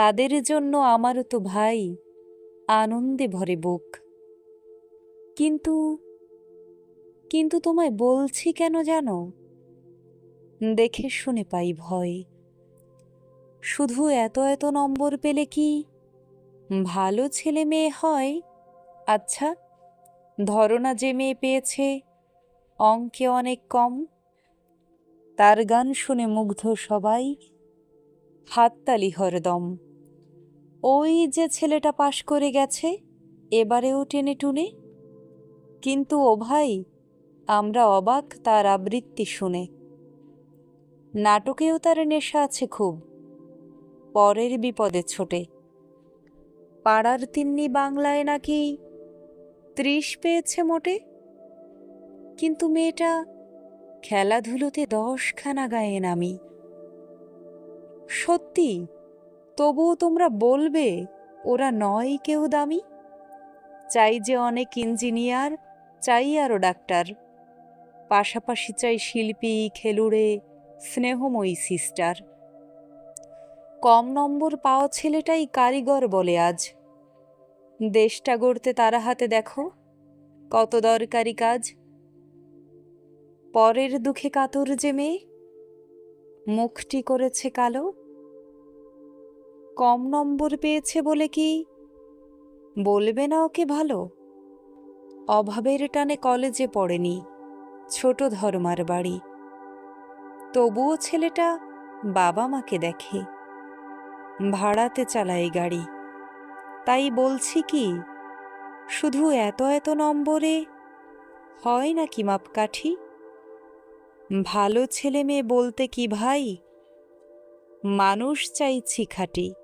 তাদের জন্য আমারও তো ভাই। আনন্দে ভরে বুক। কিন্তু কিন্তু তোমায় বলছি কেন জানো? দেখে শুনে পাই ভয়। শুধু এত এত নম্বর পেলে কি ভালো ছেলে মেয়ে হয়? আচ্ছা ধরো না যে মেয়ে পেয়েছে, অঙ্কে অনেক কম। তার গান শুনে মুগ্ধ সবাই। হাততালি হরদম। ওই যে ছেলেটা পাশ করে গেছে, এবারেও টেনে টুনে। কিন্তু ও ভাই, আমরা অবাক তার আবৃত্তি শুনে। নাটকেও তার নেশা আছে খুব। পরের বিপদে ছোটে। পাড়ার তিন্নি বাংলায় নাকি ত্রিশ পেয়েছে মোটে? কিন্তু মেয়েটা খেলাধুলোতে দশখানা গায়েন আমি। সত্যি? তবুও তোমরা বলবে, ওরা নয় কেউ দামি? চাই যে অনেক ইঞ্জিনিয়ার, চাই আরও ডাক্তার। পাশাপাশি চাই শিল্পী, খেলুড়ে, স্নেহময়ী সিস্টার। কম নম্বর পাওয়া ছেলেটাই কারিগর বলে আজ। দেশটা গড়তে তারা হাতে দেখো, কত দরকারি কাজ। পরের দুঃখে কাতর যে মেয়ে, মুখটি করেছে কালো। কম নম্বর পেয়েছে বলে কি? বলবে না ওকে ভালো। অভাবের টানে কলেজে পড়েনি, ছোট ধর্মার বাড়ি। তবুও ছেলেটা বাবা মাকে দেখে। ভাড়াতে চালায় গাড়ি। তাই বলছি কি, শুধু এত এত নম্বরে হয় নাকি মাপকাঠি? ভালো ছেলে মেয়ে বলতে কি ভাই? মানুষ চাইছি খাঁটি